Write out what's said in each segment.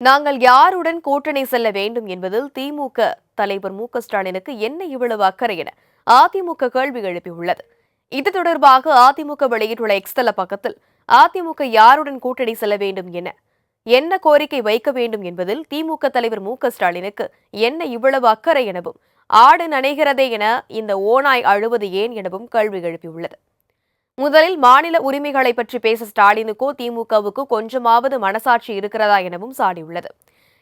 நாங்கள் யாருடன் கூட்டணி செல்ல வேண்டும் என்பதில் திமுக தலைவர் மு ஸ்டாலினுக்கு என்ன இவ்வளவு அக்கறை என அதிமுக கேள்வி எழுப்பியுள்ளது. இது தொடர்பாக அதிமுக வெளியிட்டுள்ள எக்ஸ்தல பக்கத்தில் அதிமுக யாருடன் கூட்டணி செல்ல வேண்டும் என என்ன கோரிக்கை வைக்க வேண்டும் என்பதில் திமுக தலைவர் மு ஸ்டாலினுக்கு என்ன இவ்வளவு அக்கறை எனவும் ஆடு நனைகிறதே என இந்த ஓநாய் அழுவது ஏன் எனவும் கேள்வி எழுப்பியுள்ளது. முதலில் மாநில உரிமைகளை பற்றி பேச ஸ்டாலினுக்கோ திமுகவுக்கோ கொஞ்சமாவது மனசாட்சி இருக்கிறதா எனவும் சாடியுள்ளது.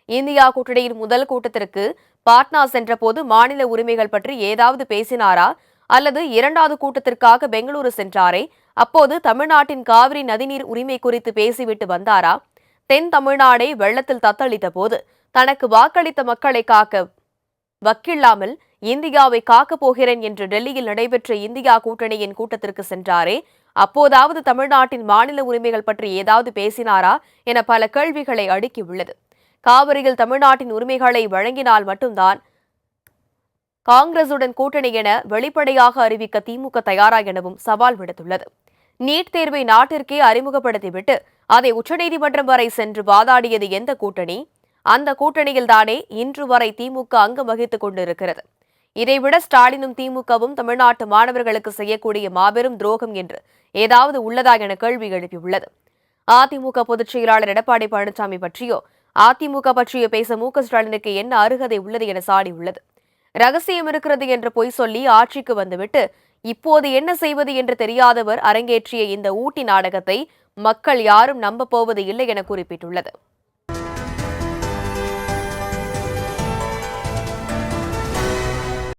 இந்தியா கூட்டணியின் முதல் கூட்டத்திற்கு பாட்னா சென்றபோது மாநில உரிமைகள் பற்றி ஏதாவது பேசினாரா? அல்லது இரண்டாவது கூட்டத்திற்காக பெங்களூரு சென்றாரே? அப்போது தமிழ்நாட்டின் காவிரி நதிநீர் உரிமை குறித்து பேசிவிட்டு வந்தாரா? தென் தமிழ்நாடை வெள்ளத்தில் தத்தளித்த போது தனக்கு வாக்களித்த மக்களை காக்க வக்கில்லாமல் இந்தியாவை காக்கப் போகிறேன் என்று டெல்லியில் நடைபெற்ற இந்தியா கூட்டணியின் கூட்டத்திற்கு சென்றாரே. அப்போதாவது தமிழ்நாட்டின் மாநில உரிமைகள் பற்றி ஏதாவது பேசினாரா என பல கேள்விகளை அடுக்கியுள்ளது காவிரியில் தமிழ்நாட்டின் உரிமைகளை வழங்கினால் மட்டும்தான் காங்கிரசுடன் கூட்டணி என வெளிப்படையாக அறிவிக்க திமுக தயாரா எனவும் சவால் விடுத்துள்ளது. நீட் தேர்வை நாட்டிற்கே அறிமுகப்படுத்திவிட்டு அதை உச்சநீதிமன்றம் வரை சென்று வாதாடியது எந்த கூட்டணி? அந்த கூட்டணியில்தானே இன்று வரை திமுக அங்கம் வகித்துக் கொண்டிருக்கிறது. இதைவிட ஸ்டாலினும் திமுகவும் தமிழ்நாட்டு மாணவர்களுக்கு செய்யக்கூடிய மாபெரும் துரோகம் என்று ஏதாவது உள்ளதா என கேள்வி எழுப்பியுள்ளது. அதிமுக பொதுச் செயலாளர் எடப்பாடி பழனிசாமி பற்றியோ அதிமுக பற்றியோ பேச மு ஸ்டாலினுக்கு என்ன அருகதை உள்ளது என சாடியுள்ளது. ரகசியம் இருக்கிறது என்று பொய் சொல்லி ஆட்சிக்கு வந்துவிட்டு இப்போது என்ன செய்வது என்று தெரியாதவர் அரங்கேற்றிய இந்த ஊட்டி நாடகத்தை மக்கள் யாரும் நம்பப் போவது இல்லை என குறிப்பிட்டுள்ளது.